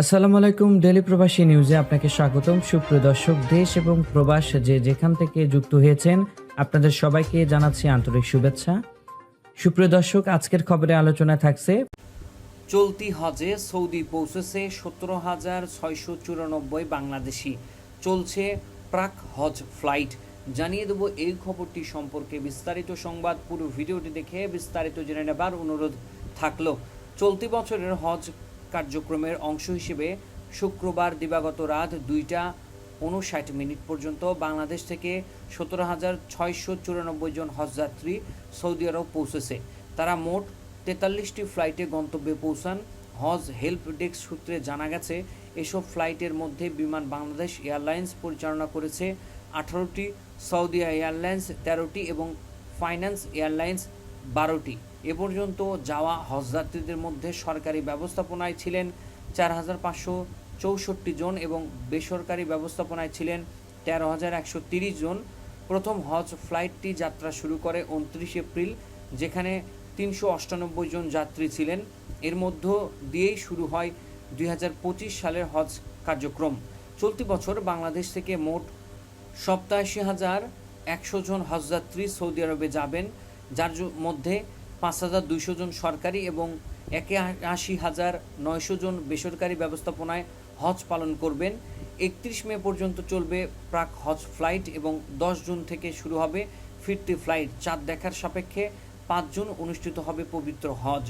আসসালামু আলাইকুম ডেলি প্রবাসী নিউজে আপনাকে স্বাগতম। সুপ্রিয় দর্শক, দেশ এবং প্রবাস যে যেখান থেকে যুক্ত হয়েছেন, আপনাদের সবাইকে জানাচ্ছি আন্তরিক শুভেচ্ছা। সুপ্রিয় দর্শক, আজকের খবরে আলোচনা থাকছে, চলতি হজে সৌদি পৌঁছেছে সতেরো হাজার ছয়শো চুরানব্বই বাংলাদেশি। চলছে প্রাক হজ ফ্লাইট। জানিয়ে দেব এই খবরটি সম্পর্কে বিস্তারিত সংবাদ। পুরো ভিডিওটি দেখে বিস্তারিত জেনে নেবার অনুরোধ থাকল। চলতি বছরের হজ কার্যক্রমের অংশ হিসেবে শুক্রবার দিবাগত রাত দুইটা উনষাট মিনিট পর্যন্ত বাংলাদেশ থেকে সতেরো হাজার ছয়শো চুরানব্বই জন হজযাত্রী সৌদি আরব পৌঁছেছে। তারা মোট তেতাল্লিশটি ফ্লাইটে গন্তব্যে পৌঁছান। হজ হেল্প ডেস্ক সূত্রে জানা গেছে, এসব ফ্লাইটের মধ্যে বিমান বাংলাদেশ এয়ারলাইন্স পরিচালনা করেছে। আঠারোটি সৌদি এয়ারলাইন্স, তেরোটি এবং ফাইন্যান্স এয়ারলাইন্স বারোটি। এ পর্যন্ত যাওয়া হজযাত্রীদের মধ্যে সরকারি ব্যবস্থাপনায় ছিলেন চার হাজার পাঁচশো চৌষট্টি জন এবং বেসরকারি ব্যবস্থাপনায় ছিলেন তেরো হাজার একশো তিরিশ জন। প্রথম হজ ফ্লাইটটি যাত্রা শুরু করে উনত্রিশ এপ্রিল, যেখানে তিনশো অষ্টানব্বই জন যাত্রী ছিলেন। এর মধ্য দিয়েই শুরু হয় দুই হাজার পঁচিশ সালের হজ কার্যক্রম। চলতি বছর বাংলাদেশ থেকে মোট সপ্তাশি হাজার একশো জন হজযাত্রী সৌদি আরবে যাবেন। যার মধ্যে পাঁচ হাজার দুইশো জন সরকারি এবং একে আশি হাজার নয়শো জন বেসরকারি ব্যবস্থাপনায় হজ পালন করবেন। একত্রিশ মে পর্যন্ত চলবে প্রাক হজ ফ্লাইট এবং দশ জুন থেকে শুরু হবে ফিরতি ফ্লাইট। চাঁদ দেখার সাপেক্ষে পাঁচ জুন অনুষ্ঠিত হবে পবিত্র হজ।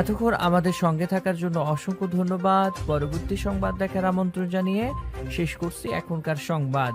এতক্ষণ আমাদের সঙ্গে থাকার জন্য অসংখ্য ধন্যবাদ। পরবর্তী সংবাদ দেখার আমন্ত্রণ জানিয়ে শেষ করছি এখনকার সংবাদ।